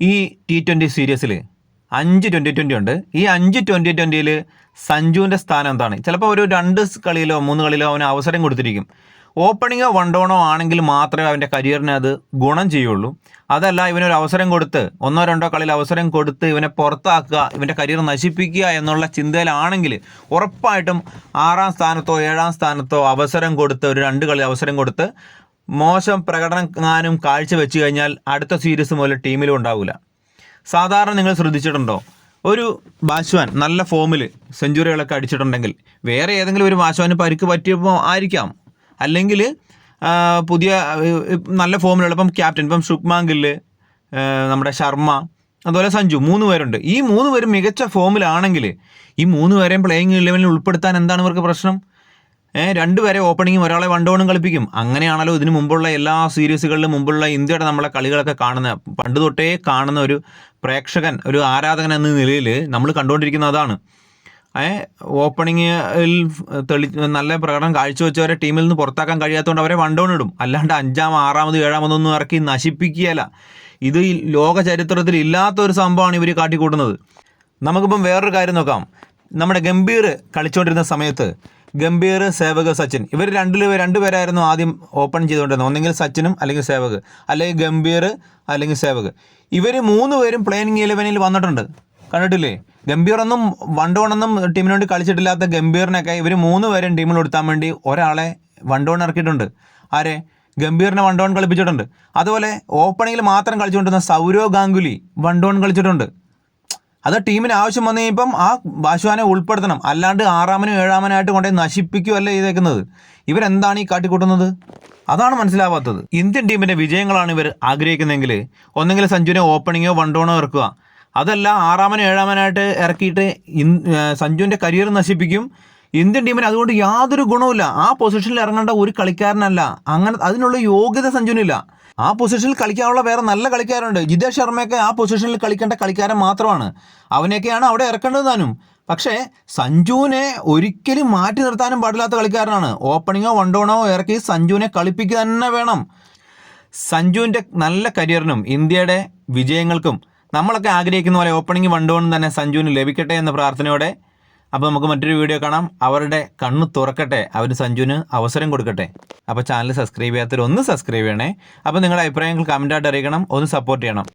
ഈ T twenty സീരീസിൽ അഞ്ച് ട്വന്റി ട്വന്റി ഉണ്ട്. ഈ അഞ്ച് ട്വന്റി ട്വന്റിയിൽ സഞ്ജുവിന്റെ സ്ഥാനം എന്താണ്? ചിലപ്പോൾ ഒരു രണ്ട് കളിയിലോ മൂന്ന് കളിയിലോ അവന് അവസരം കൊടുത്തിരിക്കും. ഓപ്പണിങ്ങോ വൺ ആണെങ്കിൽ മാത്രമേ അവന്റെ കരിയറിനെ അത് ഗുണം ചെയ്യുള്ളൂ. അതല്ല ഇവനൊരു അവസരം കൊടുത്ത് ഒന്നോ രണ്ടോ കളിയിൽ അവസരം കൊടുത്ത് ഇവനെ പുറത്താക്കുക ഇവന്റെ കരിയർ നശിപ്പിക്കുക എന്നുള്ള ചിന്തയിലാണെങ്കിൽ ഉറപ്പായിട്ടും ആറാം സ്ഥാനത്തോ ഏഴാം സ്ഥാനത്തോ അവസരം കൊടുത്ത് ഒരു രണ്ട് കളി അവസരം കൊടുത്ത് മോശം പ്രകടനങ്ങാനും കാഴ്ച കാഴ്ചവെച്ച് കഴിഞ്ഞാൽ അടുത്ത സീരീസ് മുതൽ ടീമിലും ഉണ്ടാവില്ല സാധാരണ നിങ്ങൾ ശ്രദ്ധിച്ചിട്ടുണ്ടോ? ഒരു ബാശ്വാൻ നല്ല ഫോമിൽ സെഞ്ചുറികളൊക്കെ അടിച്ചിട്ടുണ്ടെങ്കിൽ വേറെ ഏതെങ്കിലും ഒരു ബാശ്വാന് പരിക്ക് പറ്റിയപ്പോൾ ആയിരിക്കാം. അല്ലെങ്കിൽ പുതിയ നല്ല ഫോമിലുള്ള ഇപ്പം ക്യാപ്റ്റൻ ഇപ്പം ഗില്ല് നമ്മുടെ ശർമ്മ അതുപോലെ സഞ്ജു മൂന്ന് പേരുണ്ട്. ഈ മൂന്ന് പേരും മികച്ച ഫോമിലാണെങ്കിൽ ഈ മൂന്ന് പേരെയും പ്ലേയിങ് ഇലവനിൽ ഉൾപ്പെടുത്താൻ എന്താണ് ഇവർക്ക് പ്രശ്നം? രണ്ടുപേരെ ഓപ്പണിങ്ങും ഒരാളെ വൺ ഡൗണും കളിപ്പിക്കും. അങ്ങനെയാണല്ലോ ഇതിനു മുമ്പുള്ള എല്ലാ സീരീസുകളിലും മുമ്പുള്ള ഇന്ത്യയുടെ നമ്മളെ കളികളൊക്കെ കാണുന്ന. പണ്ട് തൊട്ടേ കാണുന്ന ഒരു പ്രേക്ഷകൻ ഒരു ആരാധകൻ എന്ന നിലയിൽ നമ്മൾ കണ്ടുകൊണ്ടിരിക്കുന്ന അതാണ്. ഓപ്പണിങ്ങിൽ തെളി നല്ല പ്രകടനം കാഴ്ചവെച്ചവരെ ടീമിൽ നിന്ന് പുറത്താക്കാൻ കഴിയാത്തതുകൊണ്ട് അവരെ വൺ ഡൗൺ ഇടും. അല്ലാണ്ട് അഞ്ചാം ആറാമത് ഏഴാമതൊന്നും ഇറക്കി നശിപ്പിക്കുകയല്ല. ഇത് ലോക ചരിത്രത്തിൽ ഇല്ലാത്ത ഒരു സംഭവമാണ് ഇവർ കാട്ടിക്കൂട്ടുന്നത്. നമുക്കിപ്പം വേറൊരു കാര്യം നോക്കാം. നമ്മുടെ ഗംഭീർ കളിച്ചുകൊണ്ടിരുന്ന സമയത്ത് ഗംഭീർ സേവക് സച്ചിൻ. ഇവർ രണ്ടിൽ രണ്ടുപേരായിരുന്നു ആദ്യം ഓപ്പൺ ചെയ്തുകൊണ്ടിരുന്നത്. ഒന്നെങ്കിൽ സച്ചിനും അല്ലെങ്കിൽ സേവക്. അല്ലെങ്കിൽ ഗംഭീർ അല്ലെങ്കിൽ സേവക്. ഇവർ മൂന്ന് പേരും പ്ലേയിങ് ഇലവനിൽ വന്നിട്ടുണ്ട്. കണ്ടിട്ടില്ലേ? ഗംഭീറൊന്നും വൺ ഡൗൺ ഒന്നും ടീമിന് വേണ്ടി കളിച്ചിട്ടില്ലാത്ത ഗംഭീറിനൊക്കെ ഇവർ മൂന്ന് പേരും ടീമിൽ കൊടുത്താൻ വേണ്ടി ഒരാളെ വൺ ഡൗൺ ഇറക്കിയിട്ടുണ്ട്. ആരെ? ഗംഭീറിനെ വൺ ഡൗൺ കളിപ്പിച്ചിട്ടുണ്ട്. അതുപോലെ ഓപ്പണിങ്ങിൽ മാത്രം കളിച്ചുകൊണ്ടിരുന്ന സൗരവ് ഗാംഗുലി വൺ ഡൗൺ കളിച്ചിട്ടുണ്ട്. അത് ടീമിന് ആവശ്യം വന്നു കഴിയുമ്പം ആ ബാഷുവാനെ ഉൾപ്പെടുത്തണം. അല്ലാണ്ട് ആറാമനും ഏഴാമനായിട്ട് കൊണ്ടുപോയി നശിപ്പിക്കുകയല്ല ചെയ്തേക്കുന്നത്. ഇവരെന്താണ് ഈ കാട്ടിക്കൂട്ടുന്നത്? അതാണ് മനസ്സിലാവാത്തത്. ഇന്ത്യൻ ടീമിന്റെ വിജയങ്ങളാണ് ഇവർ ആഗ്രഹിക്കുന്നതെങ്കിൽ ഒന്നെങ്കിൽ സഞ്ജുവിനെ ഓപ്പണിങ്ങോ വൺ ഇറക്കുക. അതല്ല ആറാമനും ഏഴാമനായിട്ട് ഇറക്കിയിട്ട് ഇൻ- സഞ്ജുവിന്റെ കരിയർ നശിപ്പിക്കും. ഇന്ത്യൻ ടീമിന് അതുകൊണ്ട് യാതൊരു ഗുണവുമില്ല. ആ പൊസിഷനിൽ ഇറങ്ങേണ്ട ഒരു കളിക്കാരനല്ല. അങ്ങനെ അതിനുള്ള യോഗ്യത സഞ്ജുവിനില്ല. ആ പൊസിഷനിൽ കളിക്കാനുള്ള വേറെ നല്ല കളിക്കാരുണ്ട്. ജിതേഷ് ശർമ്മയൊക്കെ ആ പൊസിഷനിൽ കളിക്കേണ്ട കളിക്കാരൻ മാത്രമാണ്. അവനെയൊക്കെയാണ് അവിടെ ഇറക്കേണ്ടത് താനും. പക്ഷേ സഞ്ജുവിനെ ഒരിക്കലും മാറ്റി നിർത്താനും പാടില്ലാത്ത കളിക്കാരനാണ്. ഓപ്പണിങ്ങോ വൺ ഇറക്കി സഞ്ജുവിനെ കളിപ്പിക്കുക തന്നെ വേണം. സഞ്ജുവിന്റെ നല്ല കരിയറിനും ഇന്ത്യയുടെ വിജയങ്ങൾക്കും നമ്മളൊക്കെ ആഗ്രഹിക്കുന്ന പോലെ ഓപ്പണിംഗ് വൺ തന്നെ സഞ്ജുവിന് ലഭിക്കട്ടെ എന്ന പ്രാർത്ഥനയോടെ അപ്പോൾ നമുക്ക് മറ്റൊരു വീഡിയോ കാണാം. അവരുടെ കണ്ണ് തുറക്കട്ടെ. അവർ സഞ്ജുവിന് അവസരം കൊടുക്കട്ടെ. അപ്പോൾ ചാനൽ സബ്സ്ക്രൈബ് ചെയ്യാത്തവർ ഒന്ന് സബ്സ്ക്രൈബ് ചെയ്യണേ. അപ്പോൾ നിങ്ങളുടെ അഭിപ്രായങ്ങൾ കമന്റായിട്ട് അറിയിക്കണം. ഒന്ന് സപ്പോർട്ട് ചെയ്യണം.